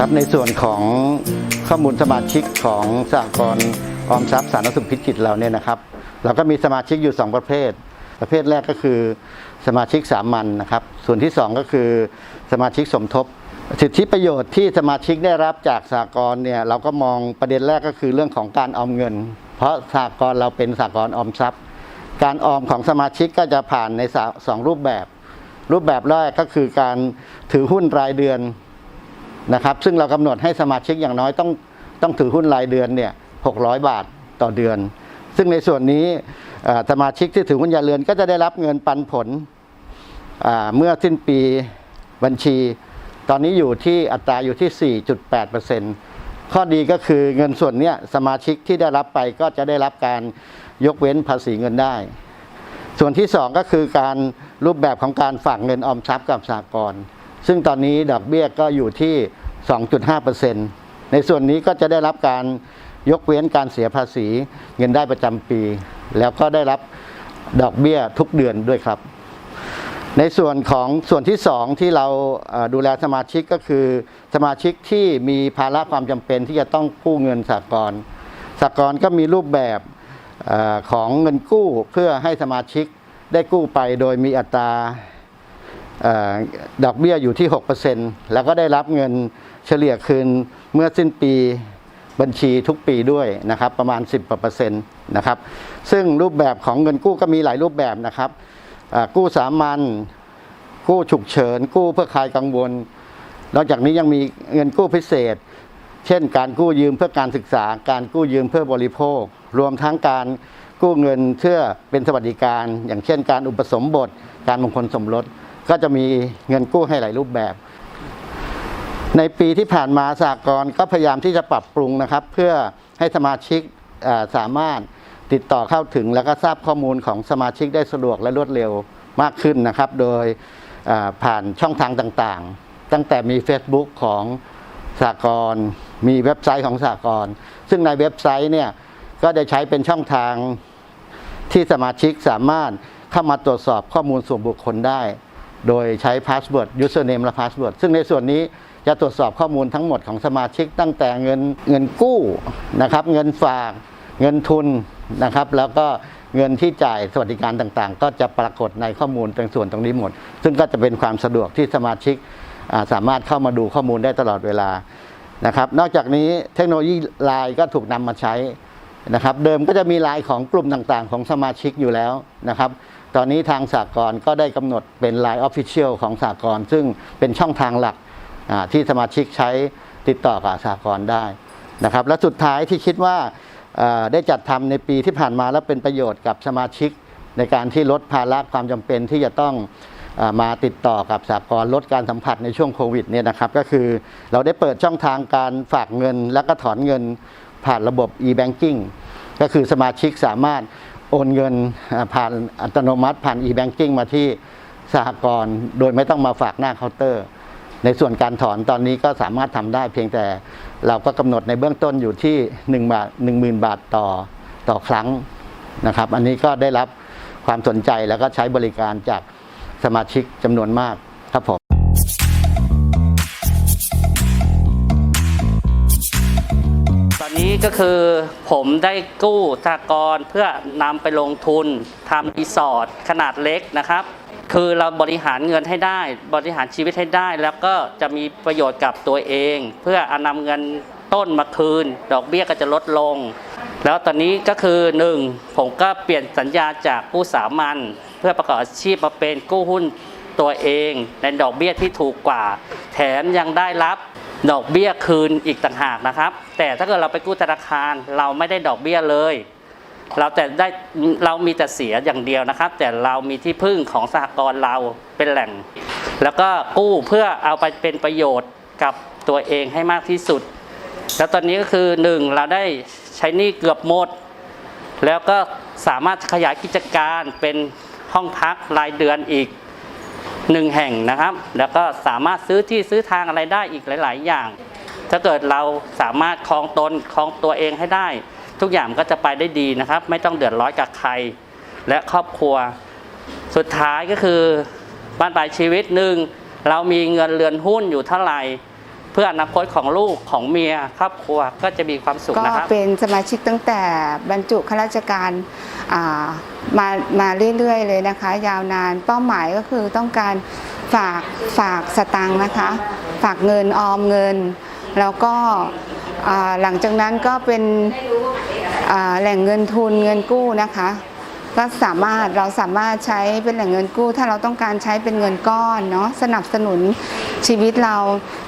ครับในส่วนของข้อมูลสมาชิกของสหกรณ์ออมทรัพย์สาธารณสุขพิจิตรเราเนี่ยนะครับ เราก็มีสมาชิกอยู่ 2 ประเภท ประเภทแรกก็คือสมาชิกสามัญนะครับ ส่วนที่ 2 ก็คือสมาชิกสมทบ สิทธิประโยชน์ที่สมาชิกได้รับจากสหกรณ์เนี่ยเราก็มองประเด็นแรกก็คือเรื่องของการออมเงิน เพราะสหกรณ์เราเป็นสหกรณ์ออมทรัพย์ การออมของสมาชิกก็จะผ่านในสองรูปแบบ รูปแบบแรกก็คือการถือหุ้นรายเดือน นะครับซึ่งเรากำหนดให้สมาชิกอย่างน้อยต้องต้องถือหุ้นรายเดือนเนี่ย600บาทต่อเดือน ซึ่งในส่วนนี้สมาชิกที่ถือหุ้นรายเดือนก็จะได้รับเงินปันผลเมื่อสิ้นปีบัญชี ตอนนี้อยู่ที่อัตราอยู่ที่ 4.8%ข้อดีก็คือเงินส่วนนี้สมาชิกที่ได้รับไปก็จะได้รับการยกเว้นภาษีเงินได้ ส่วนที่สองก็คือการรูปแบบของการฝากเงินออมทรัพย์กับสหกรณ์ ซึ่งตอนนี้ดอกเบี้ยก็อยู่ที่ 2.5%ในส่วนนี้ก็จะได้รับการยกเว้นการเสียภาษีเงินได้ประจำปี แล้วก็ได้รับดอกเบี้ยทุกเดือนด้วยครับ ในส่วนของส่วนที่สองที่เราดูแลสมาชิกก็คือ สมาชิกที่มีภาระความจำเป็นที่จะต้องกู้เงินสหกรสหกรก็มีรูปแบบอของเงินกู้เพื่อให้สมาชิกได้กู้ไปโดยมีอัตรา ดอกเบี้ยอยู่ที่ 6%แล้วก็ได้รับเงินเฉลี่ยคืนเมื่อสิ้นปีบัญชีทุกปีด้วยนะครับประมาณ 10%เปอร์เซ็นต์นะครับซึ่งรูปแบบของเงินกู้ก็มีหลายรูปแบบนะครับกู้สามัญกู้ฉุกเฉิน กู้เพื่อคลายกังวล นอกจากนี้ยังมีเงินกู้พิเศษ เช่น การกู้ยืมเพื่อการศึกษา การกู้ยืมเพื่อบริโภค รวมทั้งการกู้เงินเพื่อเป็นสวัสดิการ อย่างเช่น การอุปสมบท การมงคลสมรส ก็จะมีเงินกู้ให้หลายรูปแบบ ในปีที่ผ่านมาสากลก็พยายามที่จะปรับปรุงนะครับ เพื่อให้สมาชิกสามารถติดต่อเข้าถึง แล้วก็ทราบข้อมูลของสมาชิกได้สะดวกและรวดเร็วมากขึ้นนะครับ โดยผ่านช่องทางต่างๆ ตั้งแต่มี Facebook ของสากลมีเว็บไซต์ของสากลซึ่งในเว็บไซต์เนี่ยก็ได้ใช้เป็นช่องทางที่สมาชิกสามารถเข้ามาตรวจสอบข้อมูลส่วนบุคคลได้ โดยใช้พาสเวิร์ด username และพาสเวิร์ดซึ่งในส่วนนี้จะตรวจสอบข้อมูลทั้งหมดของสมาชิกตั้งแต่เงินเงินกู้นะครับ เงินฝากเงินทุนนะครับ แล้วก็เงินที่จ่ายสวัสดิการต่างๆ ก็จะปรากฏในข้อมูลตรงส่วนตรงนี้หมด ซึ่งก็จะเป็นความสะดวกที่สมาชิกสามารถเข้ามาดูข้อมูลได้ตลอดเวลานะครับ นอกจากนี้เทคโนโลยีไลน์ก็ถูกนำมาใช้นะครับ เดิมก็จะมีไลน์ของกลุ่มต่างๆ ของสมาชิกอยู่แล้วนะครับ ตอนนี้ทางสากลก็ได้กำหนดเป็น Line Official ของสากลซึ่งเป็นช่องทางหลักที่สมาชิกใช้ติดต่อกับสากลได้นะครับ และสุดท้ายที่คิดว่าได้จัดทำในปีที่ผ่านมาแล้วเป็นประโยชน์กับสมาชิก ในการที่ลดภาระความจำเป็นที่จะต้องมาติดต่อกับสากลลดการสัมผัสในช่วงโควิดเนี่ยนะครับ ก็คือเราได้เปิดช่องทางการฝากเงิน และก็ถอนเงินผ่านระบบ e-banking ก็คือสมาชิกสามารถ โอนเงินผ่านอัตโนมัติผ่าน e-banking มาที่สหกรณ์โดยไม่ต้องมาฝากหน้าเคาน์เตอร์ ในส่วนการถอนตอนนี้ก็สามารถทำได้เพียงแต่เราก็กำหนดในเบื้องต้นอยู่ที่1บาท10,000 บาทต่อต่อครั้งนะครับ อันนี้ก็ได้รับความสนใจแล้วก็ใช้บริการจากสมาชิกจำนวนมากครับผม นี้ก็คือผมได้กู้สหกรณ์เพื่อนำไปลงทุนทำรีสอร์ทขนาดเล็กนะครับ คือเราบริหารเงินให้ได้ บริหารชีวิตให้ได้ แล้วก็จะมีประโยชน์กับตัวเอง เพื่อเอานำเงินต้นมาคืน ดอกเบี้ยก็จะลดลง แล้วตอนนี้ก็คือหนึ่งผมก็เปลี่ยนสัญญาจากกู้สามัญเพื่อประกอบอาชีพมาเป็นกู้หุ้นตัวเองในดอกเบี้ยที่ถูกกว่า แถมยังได้รับ ดอกเบี้ยคืนอีกต่างหากนะครับ แต่ถ้าเกิดเราไปกู้ธนาคารเราไม่ได้ดอกเบี้ยเลย เราแต่ได้เรามีแต่เสียอย่างเดียวนะครับ แต่เรามีที่พึ่งของสหกรณ์เราเป็นแหล่ง แล้วก็กู้เพื่อเอาไปเป็นประโยชน์กับตัวเองให้มากที่สุด แล้วตอนนี้ก็คือหนึ่งเราได้ใช้หนี้เกือบหมด แล้วก็สามารถขยายกิจการเป็นห้องพักรายเดือนอีก หนึ่งแห่งนะครับ แล้วก็สามารถซื้อที่ซื้อทางอะไรได้อีกหลาย ๆ อย่าง ถ้าเกิดเราสามารถคลองตนคลองตัวเองให้ได้ ทุกอย่างก็จะไปได้ดีนะครับ ไม่ต้องเดือดร้อนกับใคร และครอบครัว สุดท้ายก็คือบ้านปลายชีวิตหนึ่งเรามีเงินเรือนหุ้นอยู่เท่าไหร่ พื่ออนาคตของลูกของเมียครอบครัวก็จะมีความสุขก็นะครับ เป็นสมาชิกตั้งแต่บรรจุข้าราชการอ่ามามาเรื่อยๆเลยนะคะ ยาวนานเป้าหมายก็คือต้องการฝากฝากสตังค์นะคะ ฝากเงินออมเงิน แล้วก็อ่าหลังจากนั้นก็เป็นอ่าแหล่งเงินทุนเงินกู้นะคะ ก็สามารถเราสามารถใช้เป็นแหล่งเงินกู้ ถ้าเราต้องการใช้เป็นเงินก้อนเนาะสนับสนุนชีวิตเรา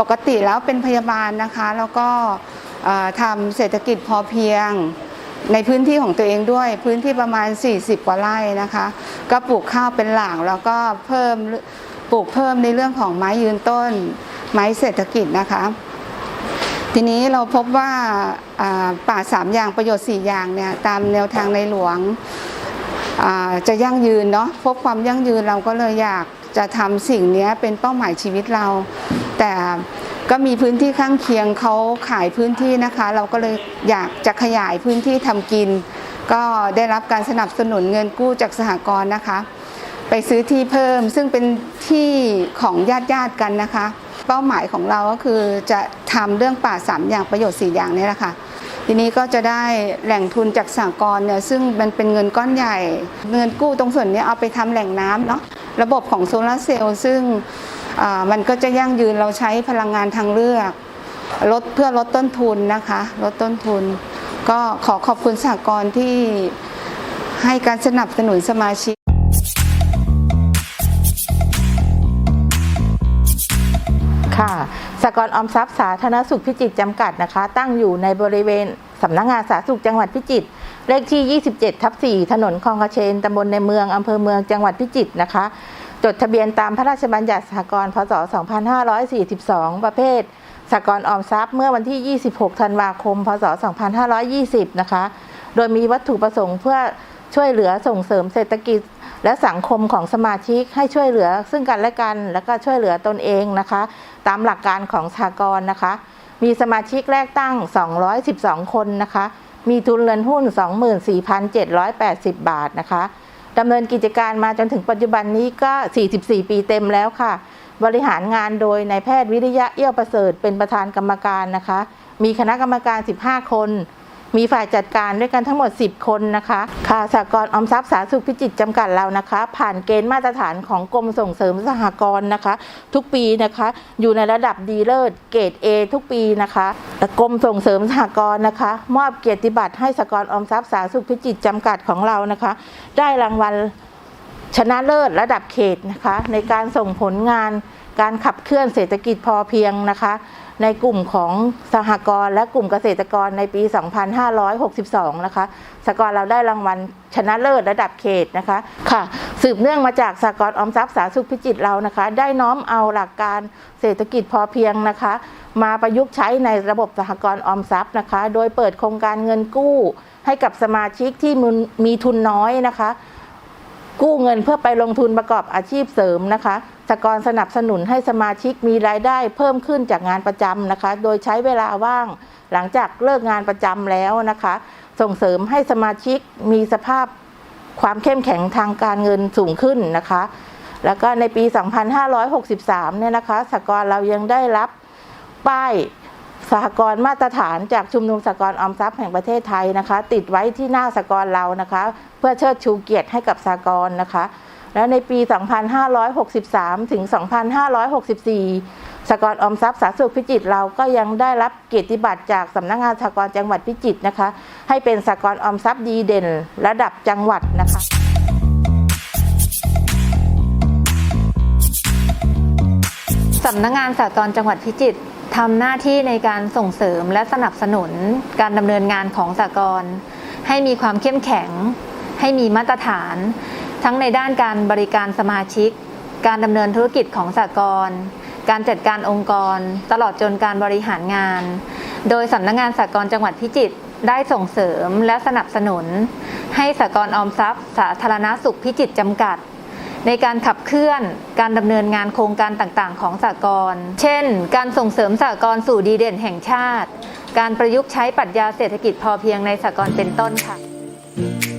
ปกติแล้วเป็นพยาบาลนะคะ แล้วก็ทำเศรษฐกิจพอเพียงในพื้นที่ของตัวเองด้วยพื้นที่ประมาณ 40 กว่าไร่นะคะ ก็ปลูกข้าวเป็นหลังแล้วก็เพิ่มปลูกเพิ่มในเรื่องของไม้ยืนต้น ไม้เศรษฐกิจนะคะ ทีนี้เราพบว่าป่าสามอย่างประโยชน์ 4 อย่างเนี่ยตามแนวทางในหลวง จะยั่งยืนเนาะพบความยั่งยืนเราก็เลยอยากจะทำสิ่งนี้เป็นเป้าหมายชีวิตเรา แต่ก็มีพื้นที่ข้างเคียงเขาขายพื้นที่นะคะ เราก็เลยอยากจะขยายพื้นที่ทำกิน ก็ได้รับการสนับสนุนเงินกู้จากสหกรณ์นะคะ ไปซื้อที่เพิ่มซึ่งเป็นที่ของญาติญาติกันนะคะ เป้าหมายของเราก็คือจะทำเรื่องป่าสามอย่างประโยชน์สี่อย่างนี้แหละค่ะ ทีนี้ก็จะได้แหล่งทุนจากสหกรณ์เนี่ยซึ่งมันเป็นเงินก้อนใหญ่ เงินกู้ตรงส่วนนี้เอาไปทำแหล่งน้ำเนาะระบบของโซลาร์เซลล์ซึ่งมันก็จะยั่งยืนเราใช้พลังงานทางเลือกลดเพื่อลดต้นทุนนะคะลดต้นทุน ก็ขอขอบคุณสหกรณ์ที่ให้การสนับสนุนสมาชิก สกรออมทรัพย์สาธารณสุขพิจิตรจำกัดนะคะ ตั้งอยู่ในบริเวณสำนักงานสาธารณสุขจังหวัดพิจิตรเลขที่ 27 ทับ 4 ถนนคลองกระเชนตำบลในเมืองอำเภอเมืองจังหวัดพิจิตรนะคะ จดทะเบียนตามพระราชบัญญัติสหกรณ์พศ 2542 ประเภทสหกรณ์ออมทรัพย์เมื่อวันที่ 26 ธันวาคม พศ 2520 นะคะ โดยมีวัตถุประสงค์เพื่อช่วยเหลือส่งเสริมเศรษฐกิจ และสังคมของสมาชิกให้ช่วยเหลือซึ่งกันและกัน แล้วก็ช่วยเหลือตนเองนะคะ ตามหลักการของสหกรณ์นะคะ มีสมาชิกแรกตั้ง 212 คนนะคะ มีทุนเงินหุ้น 24,780 บาทนะคะดำเนินกิจการมาจนถึงปัจจุบันนี้ก็ 44 ปีเต็มแล้วค่ะ บริหารงานโดยนายแพทย์วิริยะเอี้ยวประเสริฐเป็นประธานกรรมการนะคะ มีคณะกรรมการ 15 คน มีฝ่ายจัดการด้วยกันทั้งหมด 10 คนนะคะค่ะสหกรณ์ออมทรัพย์สาธารณสุขพิจิตรจำกัดเรานะคะ ผ่านเกณฑ์มาตรฐานของกรมส่งเสริมสหกรณ์นะคะ ทุกปีนะคะอยู่ในระดับดีเลิศเกรด A ทุกปีนะคะและกรมส่งเสริมสหกรณ์นะคะ มอบเกียรติบัตรให้สหกรณ์ออมทรัพย์สาธารณสุขพิจิตรจำกัดของเรานะคะ ได้รางวัลชนะเลิศระดับเขตนะคะ ในการส่งผลงานการขับเคลื่อนเศรษฐกิจพอเพียงนะคะ ในกลุ่มของสหกรณ์และกลุ่มเกษตรกรในปี 2562 นะคะ สหกรณ์เราได้รางวัลชนะเลิศระดับเขตนะคะ ค่ะ สืบเนื่องมาจากสหกรณ์ออมทรัพย์สาธารณสุขพิจิตรเรานะคะ ได้น้อมเอาหลักการเศรษฐกิจพอเพียงนะคะ มาประยุกต์ใช้ในระบบสหกรณ์ออมทรัพย์นะคะ โดยเปิดโครงการเงินกู้ ให้กับสมาชิกที่มีมีทุนน้อยนะคะ กู้เงินเพื่อไปลงทุนประกอบอาชีพเสริมนะคะสห กรสนับสนุนให้สมาชิกมีรายได้เพิ่มขึ้นจากงานประจำนะคะ โดยใช้เวลาว่างหลังจากเลิกงานประจำแล้วนะคะ ส่งเสริมให้สมาชิกมีสภาพความเข้มแข็งทางการเงินสูงขึ้นนะคะ แล้วก็ในปี 2563 เนี่ยนะคะสกรเรายังได้รับป้ายสหกรณ์มาตรฐานจากชุมนุมสหกรณ์ออมทรัพย์แห่งประเทศไทยนะคะ ติดไว้ที่หน้าสหกรณ์เรานะคะ เพื่อเชิดชูเกียรติให้กับสหกรณ์นะคะ แล้วในปี 2563 ถึง 2564สกรออมทรัพย์สาสุขพิจิตรเราก็ยังได้รับเกียรติบัตรจากสำนักงานสกรจังหวัดพิจิตรนะคะ ให้เป็นสกรออมทรัพย์ดีเด่น ระดับจังหวัดนะคะสำนักงานสากลจังหวัดพิจิตรทำหน้าที่ในการส่งเสริมและสนับสนุนการดำเนินงานของสากลให้มีความเข้มแข็ง ให้มีมาตรฐาน ทั้งในด้านการบริการสมาชิก การดำเนินธุรกิจของสากลการจัดการองค์กร ตลอดจนการบริหารงาน โดยสำนักงานสากลจังหวัดพิจิตรได้ส่งเสริมและสนับสนุน ให้สากลออมทรัพย์ สาธารณสุขพิจิตรจำกัด ในการขับเคลื่อน การดำเนินงานโครงการต่างๆ ของสากลเช่น การส่งเสริมสากลสู่ดีเด่นแห่งชาติ การประยุกต์ใช้ปรัชญาเศรษฐกิจพอเพียงในสากลเป็นต้นค่ะ